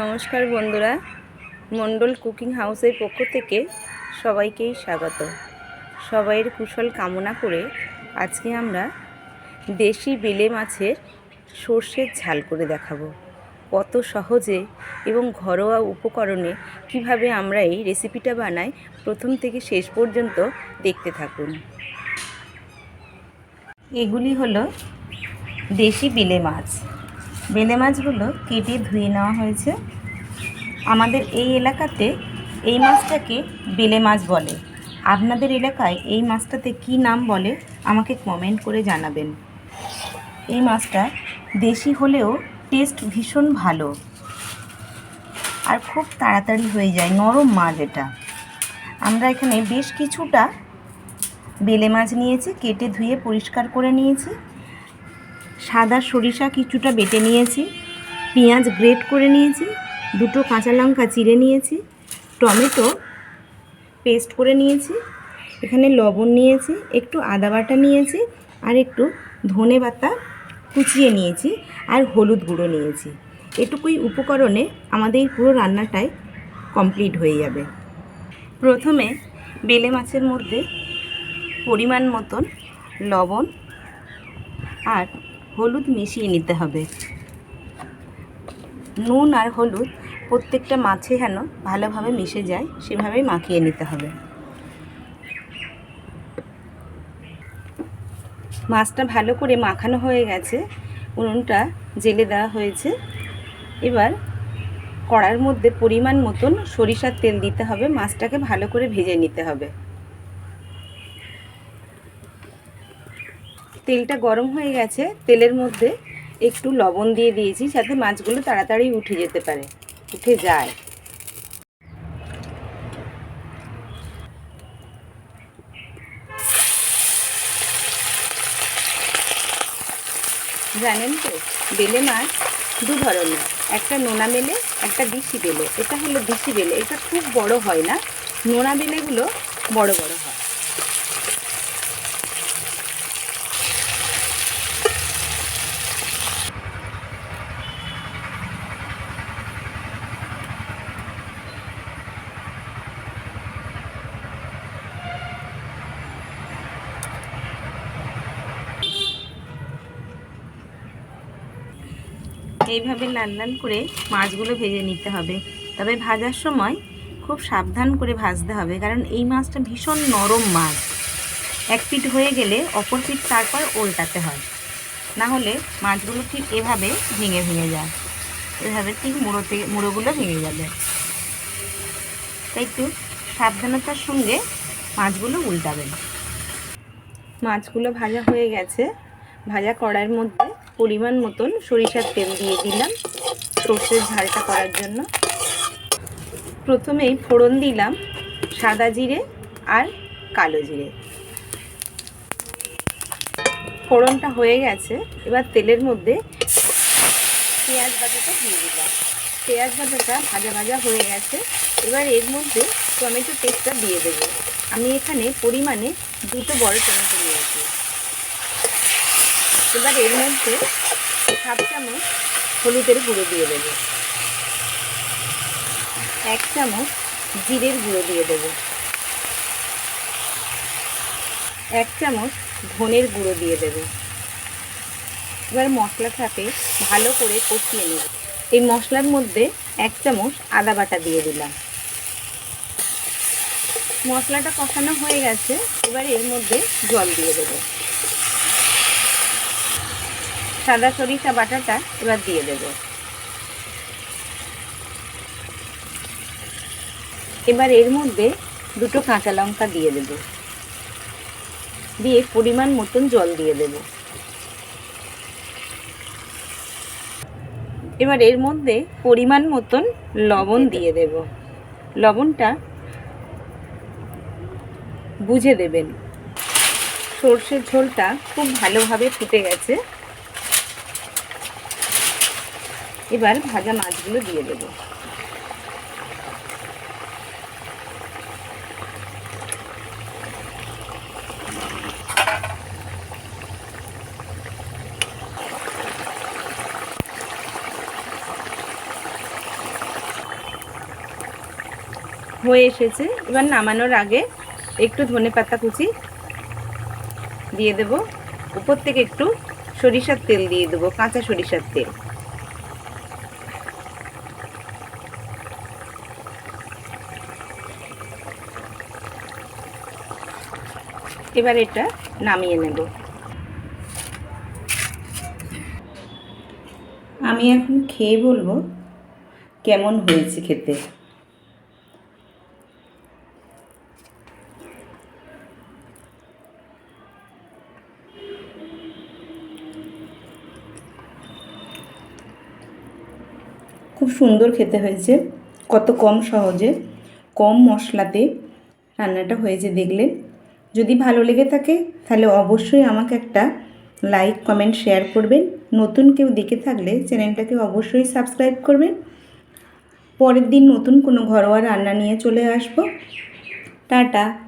নমস্কার বন্ধুরা, মণ্ডল কুকিং হাউসের পক্ষ থেকে সবাইকেই স্বাগত। সবাইয়ের কুশল কামনা করে আজকে আমরা দেশি বেলে মাছের সর্ষের ঝাল করে দেখাবো। কত সহজে এবং ঘরোয়া উপকরণে কীভাবে আমরা এই রেসিপিটা বানাই, প্রথম থেকে শেষ পর্যন্ত দেখতে থাকুন। এগুলি হলো দেশি বেলে মাছ। বেলে মাছগুলো কেটে ধুয়ে নেওয়া হয়েছে। আমাদের এই এলাকাতে এই মাছটাকে বেলে মাছ বলে। আপনাদের এলাকায় এই মাছটাতে কি নাম বলে, আমাকে কমেন্ট করে জানাবেন। এই মাছটা দেশি হলেও টেস্ট ভীষণ ভালো। আর খুব তাড়াতাড়ি হয়ে যায়, নরম মাছ এটা। আমরা এখানে বেশ কিছুটা বেলে মাছ নিয়েছি, কেটে ধুয়ে পরিষ্কার করে নিয়েছি। সাদা সরিষা কিছুটা বেটে নিয়েছি, পেঁয়াজ গ্রেট করে নিয়েছি, দুটো কাঁচা লঙ্কা চিড়ে নিয়েছি, টমেটো পেস্ট করে নিয়েছি, এখানে লবণ নিয়েছি, একটু আদা বাটা নিয়েছি আর একটু ধনে পাতা কুচিয়ে নিয়েছি আর হলুদ গুঁড়ো নিয়েছি। এটুকুই উপকরণে আমাদের পুরো রান্নাটাই কমপ্লিট হয়ে যাবে। প্রথমে বেলে মাছের মধ্যে পরিমাণ মতন লবণ আর হলুদ মিশিয়ে নিতে হবে। নুন আর হলুদ প্রত্যেকটা মাছে যেন ভালোভাবে মিশে যায়, সেভাবেই মাখিয়ে নিতে হবে। মাছটা ভালো করে মাখানো হয়ে গেছে, উনুনটা জেলে দেওয়া হয়েছে। এবার কড়ার মধ্যে পরিমাণ মতন সরিষার তেল দিতে হবে, মাছটাকে ভালো করে ভেজে নিতে হবে। তেলটা গরম হয়ে গেছে, তেলের মধ্যে একটু লবণ দিয়ে দিয়েছি যাতে মাছগুলো তাড়াতাড়ি উঠে যেতে পারে, উঠে যায়। জানেন তো, বেলে মাছ দু ধরনের, একটা নোনা বেলে, একটা দিশি বেলে। এটা হলো দিশি বেলে, এটা খুব বড় হয় না, নোনা বেলেগুলো বড় বড় হয়। এইভাবে লাল লাল করে মাছগুলো ভেজে নিতে হবে। তবে ভাজার সময় খুব সাবধান করে ভাজতে হবে, কারণ এই মাছটা ভীষণ নরম মাছ। এক পিঠ হয়ে গেলে অপর পিঠ তারপর উল্টাতে হয়। না হলে মাছগুলো ঠিক এভাবে ভেঙে ভেঙে যায়। এভাবে ঠিক মুড়োতে মুড়োগুলো ভেঙে যাবে। তাই একটু সাবধানতার সঙ্গে মাছগুলো উল্টাবেন। মাছগুলো ভাজা হয়ে গেছে। ভাজা কড়াইয়ের মধ্যে পরিমাণ মতন সরিষার তেল দিয়ে দিলাম সর্ষের ঝালটা করার জন্য। প্রথমেই ফোড়ন দিলাম সাদা জিরে আর কালো জিরে। ফোড়নটা হয়ে গেছে, এবার তেলের মধ্যে পেঁয়াজ বাটাটা দিয়ে দিলাম। পেঁয়াজ বাটাটা ভাজা ভাজা হয়ে গেছে, এবার এর মধ্যে টমেটো পেস্টটা দিয়ে দেবো। আমি এখানে পরিমাণে দুটো বড় টমেটো নিয়েছি। এবার এর মধ্যে হাফ চামচ হলুদের গুঁড়ো দিয়ে দেবো। এক চামচ জিরের গুঁড়ো দিয়ে দেবো। এক চামচ ধনের গুঁড়ো দিয়ে দেবো। এবার মশলাটাকে ভালো করে কষিয়ে নেব। এই মশলার মধ্যে এক চামচ আদা বাটা দিয়ে দিলাম। মশলাটা কষানো হয়ে গেছে, এবার এর মধ্যে জল দিয়ে দেবো। সাদা সরিষা বাটাটা এবার দিয়ে দেব। এবার এর মধ্যে দুটো কাঁচা লঙ্কা দিয়ে দেব। দিয়ে পরিমাণ মতন জল দিয়ে দেব। এবার এর মধ্যে পরিমাণ মতন লবণ দিয়ে দেব। লবণটা বুঝে দেবেন। সর্ষের ঝোলটা খুব ভালোভাবে ফুটে গেছে। এবার ভাজা মাছগুলো দিয়ে দেব। হয়ে এসেছে। এবার নামানোর আগে একটু ধনে পাতা কুচি দিয়ে দেব। উপর থেকে একটু সরিষার তেল দিয়ে দেবো, কাঁচা সরিষার তেল। এবার এটা নামিয়ে নেব। আমি এখন খেয়ে বলব কেমন হয়েছে খেতে। খুব সুন্দর খেতে হয়েছে। কত কম সহজে, কম মশলাতে রান্নাটা হয়েছে দেখলেন যদি ভালো লেগে থাকে, তাহলে অবশ্যই আমাকে একটা লাইক কমেন্ট শেয়ার করবেন। নতুন কেউ দেখে থাকলে চ্যানেলটাকে অবশ্যই সাবস্ক্রাইব করবেন। পরের দিন নতুন কোনো ঘরোয়া রান্না নিয়ে চলে আসব। টাটা।